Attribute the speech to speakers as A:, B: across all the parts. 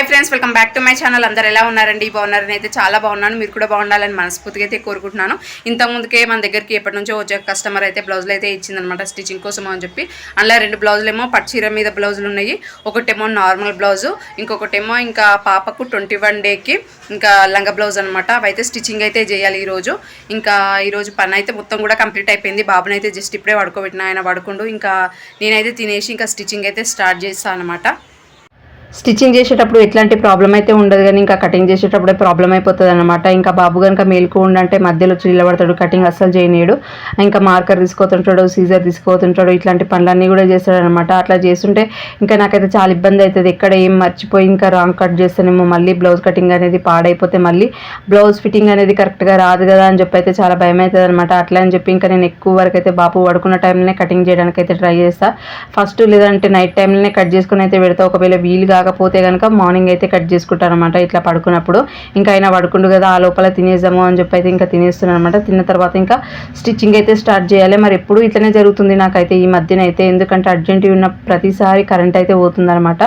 A: Hi friends welcome back to my channel. అందరు ఎలా ఉన్నారండి? బాగున్నారని అయితే చాలా బాగున్నాను. మీరు కూడా బాగుండాలని మనస్ఫూర్తిగా అయితే కోరుకుంటున్నాను. ఇంతకుముందుకే మన దగ్గరికి ఎప్పటి నుంచో వచ్చే కస్టమర్ అయితే బ్లౌజులు అయితే ఇచ్చిందనమాట స్టిచ్చింగ్ కోసం అని చెప్పి. అందులో రెండు బ్లౌజులు ఏమో పట్టుచీర మీద బ్లౌజులు ఉన్నాయి. ఒకటేమో నార్మల్ బ్లౌజు ఇంకొకటేమో ఇంకా పాపకు ట్వంటీ వన్ డేకి ఇంకా లంగా బ్లౌజ్ అనమాట అవైతే స్టిచ్చింగ్ అయితే చేయాలి ఈరోజు. ఇంకా ఈరోజు పని అయితే మొత్తం కూడా కంప్లీట్ అయిపోయింది. బాబుని అయితే జస్ట్ ఇప్పుడే పడుకోబెట్టిన ఆయన పడుకుండు. ఇంకా నేనైతే తినేసి ఇంకా స్టిచ్చింగ్ అయితే స్టార్ట్ చేస్తాను అనమాట స్టిచ్చింగ్ చేసేటప్పుడు ఎట్లాంటి ప్రాబ్లం అయితే ఉండదు కానీ ఇంకా కటింగ్ చేసేటప్పుడే ప్రాబ్లం అయిపోతుంది అనమాట ఇంకా బాబు కనుక మేలుకు ఉండంటే మధ్యలో నిలబడతాడు కటింగ్ అస్సలు చేయనీయడు. ఇంకా మార్కర్ తీసుకోతుంటాడు సీజర్ తీసుకోతుంటాడు ఇట్లాంటి పనులన్నీ కూడా చేస్తాడు అనమాట అట్లా చేస్తుంటే ఇంకా నాకైతే చాలా ఇబ్బంది అవుతుంది ఎక్కడ ఏం మర్చిపోయి ఇంకా రాంగ్ కట్ చేస్తానేమో మళ్ళీ బ్లౌజ్ కటింగ్ అనేది పాడైపోతే మళ్ళీ బ్లౌజ్ ఫిట్టింగ్ అనేది కరెక్ట్గా రాదు కదా అని చెప్పి అయితే చాలా భయం అవుతుంది అనమాట అట్లా అని చెప్పి ఇంకా నేను ఎక్కువ వరకు అయితే బాబు పడుకున్న టైంలోనే కటింగ్ చేయడానికి అయితే ట్రై చేస్తా. ఫస్ట్ లేదంటే నైట్ టైంలోనే కట్ చేసుకుని అయితే పెడతా. ఒకవేళ వీలు కాకపోతే కనుక మార్నింగ్ అయితే కట్ చేసుకుంటాను అనమాట ఇట్లా పడుకున్నప్పుడు. ఇంకా అయినా పడుకుండు కదా ఆ లోపల తినేద్దాము అని చెప్పి అయితే ఇంకా తినేస్తున్నాను అనమాట తిన్న తర్వాత ఇంకా స్టిచ్చింగ్ అయితే స్టార్ట్ చేయాలి. మరి ఎప్పుడు ఇట్లనే జరుగుతుంది నాకైతే ఈ మధ్యన అయితే. ఎందుకంటే అర్జెంట్ ఉన్న ప్రతిసారి కరెంట్ అయితే పోతుందనమాట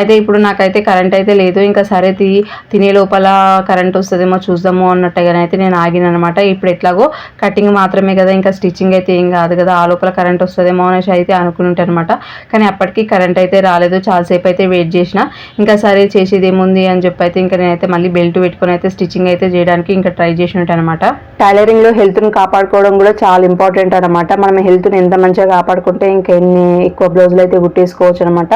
A: అయితే ఇప్పుడు నాకైతే కరెంట్ అయితే లేదు. ఇంకా సరే తి తినే లోపల కరెంట్ వస్తుందేమో చూద్దాము అన్నట్టుగా అయితే నేను ఆగిన అనమాట ఇప్పుడు ఎట్లాగో కటింగ్ మాత్రమే కదా ఇంకా స్టిచ్చింగ్ అయితే ఏం కాదు కదా ఆ లోపల కరెంట్ వస్తుందేమో అనేసి అయితే అనుకుని అనమాట కానీ అప్పటికి కరెంట్ అయితే రాలేదు. చాలాసేపు అయితే వెయిట్ చేసిన ఇంకా సరే చేసేది ఏముంది అని చెప్పి అయితే ఇంకా నేనైతే మళ్ళీ బెల్ట్ పెట్టుకొని అయితే స్టిచ్చింగ్ అయితే చేయడానికి ఇంకా ట్రై చేసినట్టు అనమాట టైలరింగ్లో హెల్త్ని కాపాడుకోవడం కూడా చాలా ఇంపార్టెంట్ అనమాట. మనం హెల్త్ని ఎంత మంచిగా కాపాడుకుంటే ఇంకా ఎన్ని ఎక్కువ బ్లౌజులు అయితే కుట్టేసుకోవచ్చు అనమాట.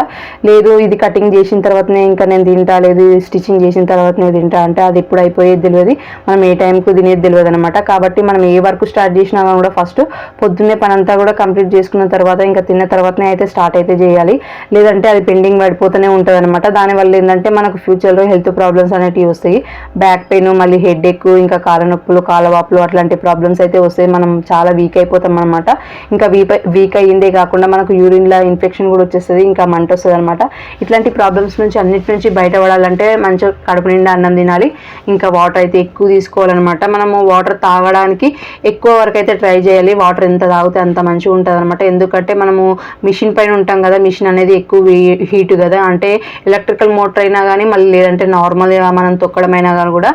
A: లేదు ఇది కటింగ్ చేసిన తర్వాతనే ఇంకా నేను తింటా లేదు స్టిచ్చింగ్ చేసిన తర్వాతనే తింటా అంటే అది ఎప్పుడు అయిపోయేది తెలియదు. మనం ఏ టైంకు తినేది తెలియదు అనమాట. కాబట్టి మనం ఏ వర్క్ స్టార్ట్ చేసినా కూడా ఫస్ట్ పొద్దున్నే పని అంతా కూడా కంప్లీట్ చేసుకున్న తర్వాత ఇంకా తిన్న తర్వాతనే అయితే స్టార్ట్ అయితే చేయాలి. లేదంటే అది పెండింగ్ పడిపోతూనే ఉంటుంది అనమాట దానివల్ల ఏంటంటే మనకు ఫ్యూచర్లో హెల్త్ ప్రాబ్లమ్స్ అనేటివి వస్తాయి. బ్యాక్ పెయిన్ మళ్ళీ హెడ్ ఎక్ ఇంకా కాళ్ళ నొప్పులు కాళ్ళ అట్లాంటి ప్రాబ్లమ్స్ అయితే వస్తాయి. మనం చాలా వీక్ అయిపోతాం అనమాట ఇంకా వీక్ వీక్ అయ్యిందే కాకుండా మనకు యూరిన్లో ఇన్ఫెక్షన్ కూడా వచ్చేస్తుంది ఇంకా మంట వస్తుంది అనమాట ఇట్లాంటి ప్రాబ్లమ్స్ నుంచి అన్నిటి నుంచి బయటపడాలంటే మంచిగా కడుపు నిండా అన్నం తినాలి. ఇంకా వాటర్ అయితే ఎక్కువ తీసుకోవాలన్నమాట. మనము వాటర్ తాగడానికి ఎక్కువ వరకు అయితే ట్రై చేయాలి. వాటర్ ఎంత తాగితే అంత మంచిగా ఉంటుంది అనమాట ఎందుకంటే మనము మిషన్ పైన ఉంటాం కదా మిషన్ అనేది ఎక్కువ హీట్ కదా. అంటే ఎలక్ట్రికల్ మోటార్ అయినా కానీ మళ్ళీ లేదంటే నార్మల్గా మనం తొక్కడమైనా కానీ కూడా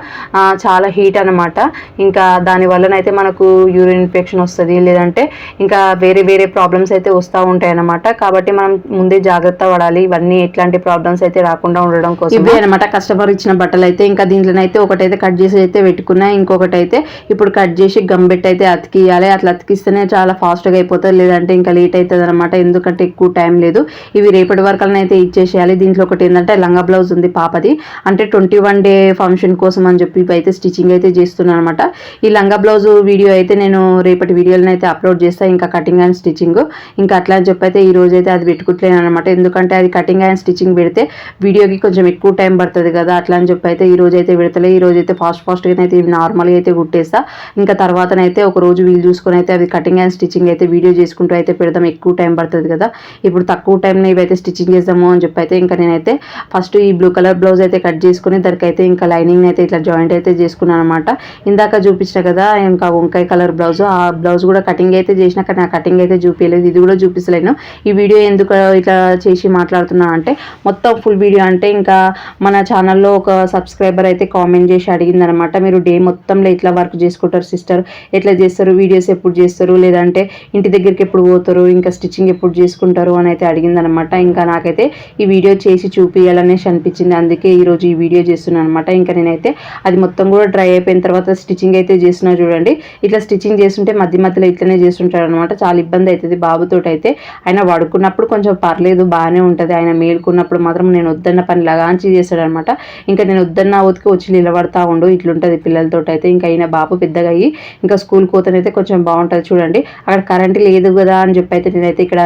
A: చాలా హీట్ అనమాట ఇంకా దాని వల్లనైతే మనకు యూరిన్ ఇన్ఫెక్షన్ వస్తుంది లేదంటే ఇంకా వేరే వేరే ప్రాబ్లమ్స్ అయితే వస్తూ ఉంటాయి అనమాట కాబట్టి మనం ముందే జాగ్రత్త పడాలి. ఇవన్నీ ఎట్లాంటి ప్రాబ్లమ్స్ అయితే రాకుండా ఉండడం కోసం ఇవే అనమాట కస్టమర్ ఇచ్చిన బట్టలు అయితే. ఇంకా దీంట్లోనైతే ఒకటైతే కట్ చేసి అయితే పెట్టుకున్నా. ఇంకొకటి అయితే ఇప్పుడు కట్ చేసి గమ్ పెట్టి అయితే అతికియాలి అట్లా అతికిస్తేనే చాలా ఫాస్ట్గా అయిపోతుంది. లేదంటే ఇంకా లేట్ అవుతుంది అనమాట ఎందుకంటే ఎక్కువ టైం లేదు. ఇవి రేపటి వరకు అయితే ఇచ్చేసేయాలి. దీంట్లో ఒకటి ఏంటంటే లంగా బ్లౌజ్ ఉంది పాపది. అంటే ట్వంటీ వన్ డే ఫంక్షన్ కోసం అని చెప్పి అయితే స్టిచ్చింగ్ అయితే చేస్తున్నాను అనమాట ఈ లంగా బ్లౌజ్ వీడియో అయితే నేను రేపటి వీడియోలను అయితే అప్లోడ్ చేస్తాను ఇంకా కటింగ్ అండ్ స్టిచ్చింగ్. ఇంకా అట్లా అని చెప్పి అయితే ఈ రోజు అయితే అది పెట్టుకుంటలేను అనమాట ఎందుకంటే అది కటింగ్ అండ్ స్టిచ్చింగ్ పెడితే వీడియోకి కొంచెం ఎక్కువ టైం పడుతుంది కదా అట్లా అని చెప్పి అయితే ఈ రోజు అయితే పెడతలే. ఈ రోజు అయితే ఫాస్ట్ ఫాస్ట్గా అయితే ఇవి నార్మల్గా అయితే కుట్టేస్తా. ఇంకా తర్వాతనైతే ఒక రోజు వీలు చూసుకొని అయితే అవి కటింగ్ అండ్ స్టిచ్చింగ్ అయితే వీడియో చేసుకుంటూ అయితే పెడదాం. ఎక్కువ టైం పడుతుంది కదా. ఇప్పుడు తక్కువ టైంలో ఇవైతే స్టిచ్చింగ్ చేద్దాము అని చెప్పి అయితే ఇంకా నేనైతే ఫస్ట్ ఈ బ్లూ కలర్ బ్లౌజ్ అయితే కట్ చేసుకుని దానికైతే అయితే ఇంకా లైనింగ్ అయితే ఇట్లా జాయింట్ అయితే చేసుకున్నాను అనమాట ఇందాక చూపించిన కదా ఇంకా వంకాయ కలర్ బ్లౌజ్ ఆ బ్లౌజ్ కూడా కటింగ్ అయితే చేసిన కానీ ఆ కటింగ్ అయితే చూపించలేదు ఇది కూడా చూపించలేను ఈ వీడియో ఎందుకు ఇట్లా చేసి మాట్లాడుతున్నా అంటే మొత్తం ఫుల్ వీడియో అంటే ఇంకా మన ఛానల్లో ఒక సబ్స్క్రైబర్ అయితే కామెంట్ చేసి అడిగిందనమాట మీరు డే మొత్తంలో ఇట్లా వర్క్ చేసుకుంటారు సిస్టర్ ఎట్లా చేస్తారు? వీడియోస్ ఎప్పుడు చేస్తారు? లేదంటే ఇంటి దగ్గరికి ఎప్పుడు పోతారు? ఇంకా స్టిచ్చింగ్ ఎప్పుడు చేసుకుంటారు? అని అయితే అడిగిందనమాట ఇంకా నాకైతే ఈ వీడియో చేసి చూపించాలనేసి అనిపించింది. అందుకే ఈరోజు ఈ వీడియో చేస్తున్నాను అనమాట ఇంకా నేనైతే అది మొత్తం కూడా డ్రై అయిపోయిన తర్వాత స్టిచ్చింగ్ అయితే చేస్తున్నా చూడండి. ఇట్లా స్టిచ్చింగ్ చేస్తుంటే మధ్య మధ్యలో ఇట్లనే చేస్తుంటాడు అనమాట చాలా ఇబ్బంది అవుతుంది బాబుతో అయితే. ఆయన పడుకున్నప్పుడు కొంచెం పర్లేదు బాగానే ఉంటుంది. ఆయన మేలుకున్నప్పుడు మాత్రం నేను వద్దన్న పని లగాంచి చేస్తాడనమాట ఇంకా నేను వద్దన్న ఉతికి వచ్చి నిలబడతా ఉండు ఇట్లుంటుంది పిల్లలతో అయితే. ఇంకా ఆయన బాబు పెద్దగా అయ్యి ఇంకా స్కూల్ కోతనైతే కొంచెం బాగుంటుంది చూడండి. అక్కడ కరెంట్ లేదు కదా అని చెప్పి అయితే నేనైతే ఇక్కడ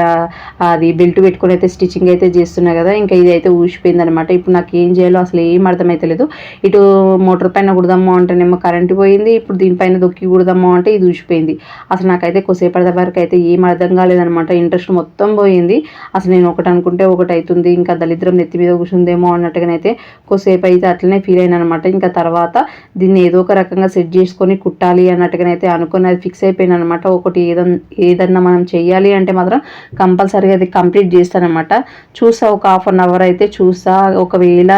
A: అది బెల్ట్ పెట్టుకొని అయితే స్టిచ్చింగ్ అయితే చేస్తున్నా కదా. ఇంకా ఇది అయితే ఊసిపోయింది అనమాట ఇప్పుడు నాకు ఏం చేయాలో అసలు ఏం అర్థమైతలేదు ఇటు మోటార్ పైన కుడదాము అంటేనేమో కరెంటు పోయింది ఇప్పుడు దీనిపైన దొక్కి కుడదాము అంటే ఇది ఊసిపోయింది అసలు నాకైతే కొద్దిసేపటి వరకు అయితే ఏం అర్థం కాలేదనమాట ఇంట్రెస్ట్ మొత్తం పోయింది. అసలు నేను ఒకటి అనుకుంటే ఒకటి అవుతుంది ఇంకా దళిద్రం నెత్తి మీద కూర్చుందేమో అన్నట్టుగానైతే కొద్దిసేపు అయితే అట్లనే ఫీల్ అయినా అనమాట ఇంకా తర్వాత దీన్ని ఏదో ఒక రకంగా సెట్ చేసుకొని కుట్టాలి అన్నట్టుగానైతే అనుకుని అది ఫిక్స్ అయిపోయిన అనమాట ఒకటి ఏదన్నా ఏదన్నా మనం చేయాలి అంటే మాత్రం కంపల్సరీగా అది కంప్లీట్ చేస్తానమాట చూసా ఒక హాఫ్ అన్ అవర్ అయితే అయితే చూస్తా ఒకవేళ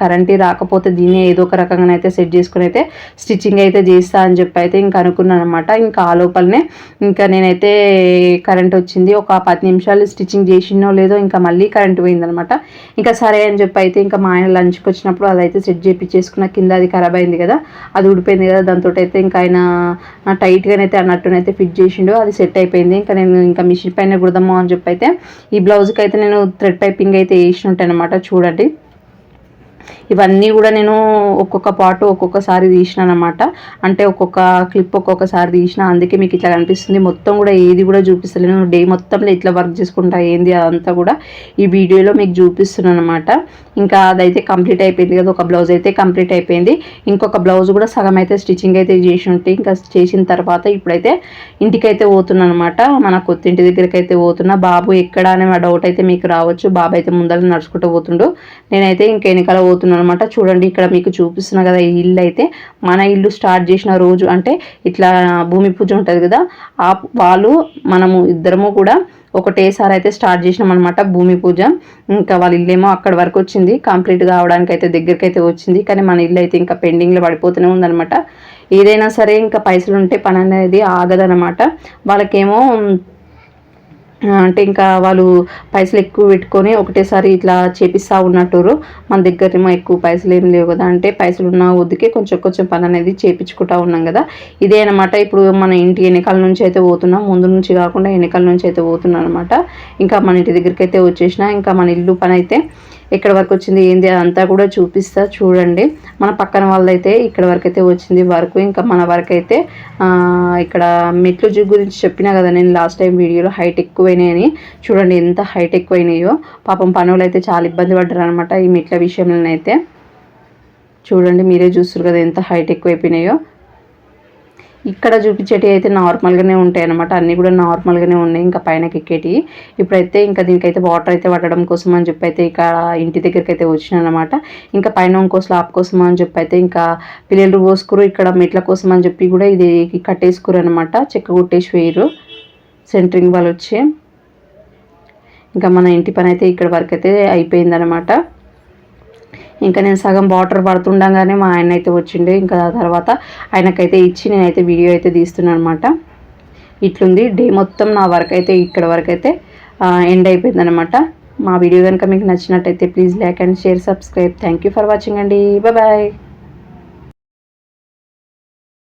A: కరెంట్ రాకపోతే దీన్ని ఏదో ఒక రకంగా అయితే సెట్ చేసుకుని అయితే స్టిచ్చింగ్ అయితే చేస్తా అని చెప్పి అయితే ఇంకా అనుకున్నాను అనమాట ఇంకా ఆ లోపలనే ఇంకా నేనైతే కరెంట్ వచ్చింది. ఒక పది నిమిషాలు స్టిచ్చింగ్ చేసినో లేదో ఇంకా మళ్ళీ కరెంట్ పోయిందనమాట ఇంకా సరే అని చెప్పి అయితే ఇంకా మా ఆయన లంచ్కి వచ్చినప్పుడు అదైతే సెట్ చేయించేసుకున్న కింద అది ఖరాబ్ అయింది కదా అది ఊడిపోయింది కదా దాంతో అయితే ఇంకా ఆయన టైట్గానైతే అన్నట్టునైతే ఫిట్ చేసిండు. అది సెట్ అయిపోయింది. ఇంకా నేను ఇంకా మిషన్ పైన కుడదాము అని చెప్పి అయితే ఈ బ్లౌజ్కి అయితే నేను థ్రెడ్ పైపింగ్ అయితే వేసినట్టు అనమాట చూడండి. ఇవన్నీ కూడా నేను ఒక్కొక్క పాటు ఒక్కొక్కసారి తీసినాను అనమాట అంటే ఒక్కొక్క క్లిప్ ఒక్కొక్కసారి తీసిన అందుకే మీకు ఇట్లా కనిపిస్తుంది. మొత్తం కూడా ఏది కూడా చూపిస్తలేను డే మొత్తంలో ఇట్లా వర్క్ చేసుకుంటా ఏంది అదంతా కూడా ఈ వీడియోలో మీకు చూపిస్తున్నాను అనమాట ఇంకా అదైతే కంప్లీట్ అయిపోయింది కదా. ఒక బ్లౌజ్ అయితే కంప్లీట్ అయిపోయింది. ఇంకొక బ్లౌజ్ కూడా సగం అయితే స్టిచ్చింగ్ అయితే చేసి ఉంటే ఇంకా చేసిన తర్వాత ఇప్పుడైతే ఇంటికైతే పోతున్నాను అనమాట మన కొత్త ఇంటి దగ్గరికి అయితే పోతున్నా. బాబు ఎక్కడ అనే డౌట్ అయితే మీకు రావచ్చు. బాబు అయితే ముందర నడుచుకుంటూ పోతుండు. నేనైతే ఇంకా వెనకాల పోతున్నాను అనమాట చూడండి ఇక్కడ మీకు చూపిస్తున్నా కదా ఈ ఇల్లు అయితే. మన ఇల్లు స్టార్ట్ చేసిన రోజు అంటే ఇట్లా భూమి పూజ ఉంటుంది కదా ఆ వాళ్ళు మనము ఇద్దరము కూడా ఒకటేసారి అయితే స్టార్ట్ చేసినాం అనమాట భూమి పూజ. ఇంకా వాళ్ళ ఇల్లేమో అక్కడ వరకు వచ్చింది. కంప్లీట్ కావడానికి అయితే దగ్గరికి అయితే వచ్చింది. కానీ మన ఇల్లు అయితే ఇంకా పెండింగ్లో పడిపోతూనే ఉందనమాట ఏదైనా సరే ఇంకా పైసలు ఉంటే పని అనేది ఆగదనమాట వాళ్ళకేమో అంటే ఇంకా వాళ్ళు పైసలు ఎక్కువ పెట్టుకొని ఒకటేసారి ఇట్లా చేపిస్తూ ఉన్నట్టు మన దగ్గరేమో ఎక్కువ పైసలు ఏం లేవు కదా అంటే పైసలు ఉన్న వద్దుకే కొంచెం కొంచెం పని అనేది చేపించుకుంటా ఉన్నాం కదా. ఇదే అనమాట ఇప్పుడు మన ఇంటి ఎన్నికల నుంచి అయితే పోతున్నాం ముందు నుంచి కాకుండా ఎన్నికల నుంచి అయితే పోతున్నాం అనమాట ఇంకా మన ఇంటి దగ్గరికి అయితే వచ్చేసిన ఇంకా మన ఇల్లు పని అయితే ఎక్కడ వరకు వచ్చింది ఏంది అంతా కూడా చూపిస్తా చూడండి. మన పక్కన వాళ్ళైతే ఇక్కడ వరకు అయితే వచ్చింది వరకు. ఇంకా మన వరకు అయితే ఇక్కడ మెట్లు గురించి చెప్పినా కదా నేను లాస్ట్ టైం వీడియోలో హైట్ ఎక్కువైనాయని. చూడండి ఎంత హైట్ ఎక్కువైనాయో. పాపం పనులు అయితే చాలా ఇబ్బంది పడ్డారు అనమాట ఈ మెట్ల విషయంలోనైతే. చూడండి మీరే చూస్తారు కదా ఎంత హైట్ ఎక్కువైపోయినాయో. ఇక్కడ చూపించేటివి అయితే నార్మల్గానే ఉంటాయి అనమాట అన్నీ కూడా నార్మల్గానే ఉన్నాయి. ఇంకా పైన ఎక్కేటివి ఇప్పుడైతే ఇంకా దీనికైతే వాటర్ అయితే పట్టడం కోసం అని చెప్పి అయితే ఇక్కడ ఇంటి దగ్గరికి అయితే అనమాట ఇంకా పైన ఇంకో స్లాబ్ కోసం అని చెప్పి అయితే ఇంకా పిల్లలు పోసుకురు ఇక్కడ మెట్ల కోసం అని చెప్పి కూడా ఇది కట్టేసుకురు అనమాట చెక్క కొట్టేసి వేయరు సెంటరింగ్ వాళ్ళు వచ్చి. ఇంకా మన ఇంటి పని అయితే ఇక్కడ వరకు అయితే అయిపోయిందనమాట ఇంకా నేను సగం వాటర్ పడుతుండగానే మా ఆయన అయితే వచ్చిండే. ఇంకా తర్వాత ఆయనకైతే ఇచ్చి నేనైతే వీడియో అయితే తీస్తున్నాను అనమాట ఇట్లుంది. డే మొత్తం నా వర్క్ అయితే ఇక్కడ వరకు అయితే ఎండ్ అయిపోయిందనమాట మా వీడియో కనుక మీకు నచ్చినట్టయితే please like and share subscribe thank you for watching అండి. బాయ్